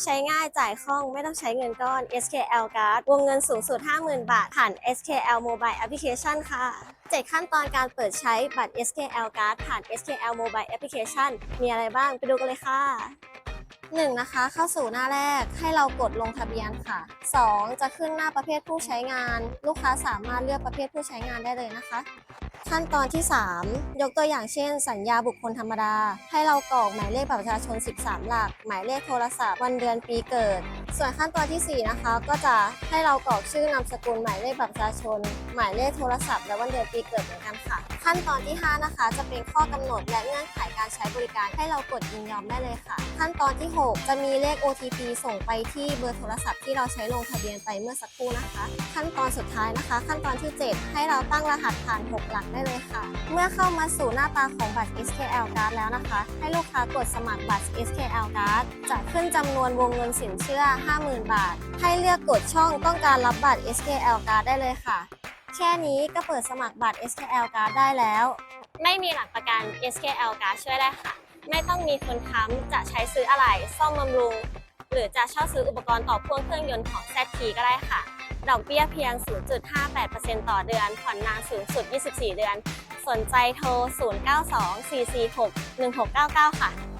ใช้ง่ายจ่ายคล่องไม่ต้องใช้เงินก้อน SKL Card วงเงินสูงสุด 50,000 บาท ผ่าน SKL Mobile Application ค่ะ 7 ขั้นตอนการเปิดใช้บัตร SKL Card ผ่าน SKL Mobile Application มีอะไรบ้างไปดูกันเลยค่ะ 1. นะคะเข้าสู่หน้าแรกให้เรากดลงทะเบียนค่ะ 2. จะขึ้นหน้าประเภทผู้ใช้งาน ลูกค้าสามารถเลือกประเภทผู้ใช้งานได้เลยนะคะ ขั้นตอนที่ 3 ยกตัวอย่างเช่น สัญญาบุคคลธรรมดา ให้เรากรอกหมายเลขบัตรประชาชน 13 หลัก หมายเลขโทรศัพท์ วันเดือนปีเกิด ส่วนขั้นตอนทีสี่ 4 นะคะ ก็จะให้เรากรอกชื่อนามสกุลหมายเลขบัตรประชาชน หมายเลขโทรศัพท์และวันเดือนปีเกิดเหมือนกันค่ะ ขั้นตอนที่ 5 นะคะ จะเป็นข้อกำหนดและเงื่อนไขการใช้บริการให้เรากดยินยอมได้เลยค่ะ ขั้นตอนที่ 6 จะมีเลข OTP ส่งไปที่เบอร์โทรศัพท์ที่เราใช้ลงทะเบียนไปเมื่อสักครู่นะคะ ขั้นตอนสุดท้ายนะคะ ขั้นตอนที่ 7 ให้เราตั้งรหัสผ่าน 6 หลักได้เลยค่ะ เมื่อเข้ามาสู่หน้าตาของบัตร SKL Card แล้วนะคะ ให้ลูกค้ากดสมัครบัตร SKL Card จะขึ้นจำนวนวงเงินสินเชื่อ 50,000 บาท ให้เลือกกดช่องต้องการรับบัตร SKL Card ได้เลยค่ะ แค่นี้ก็เปิดสมัครบัตร SKL Card ได้แล้ว ไม่มีหลักประกัน SKL Card ช่วยได้ค่ะ ไม่ต้องมีคนค้ำจะใช้ซื้ออะไรซ่อมบำรุง หรือจะเช่าซื้ออุปกรณ์ต่อพ่วงเครื่องยนต์ของ ZT ก็ได้ค่ะ ดอกเบี้ยเพียง 0.58%ต่อเดือน ผ่อนนานสูงสุด 24 เดือน สนใจโทร 0924461699 ค่ะ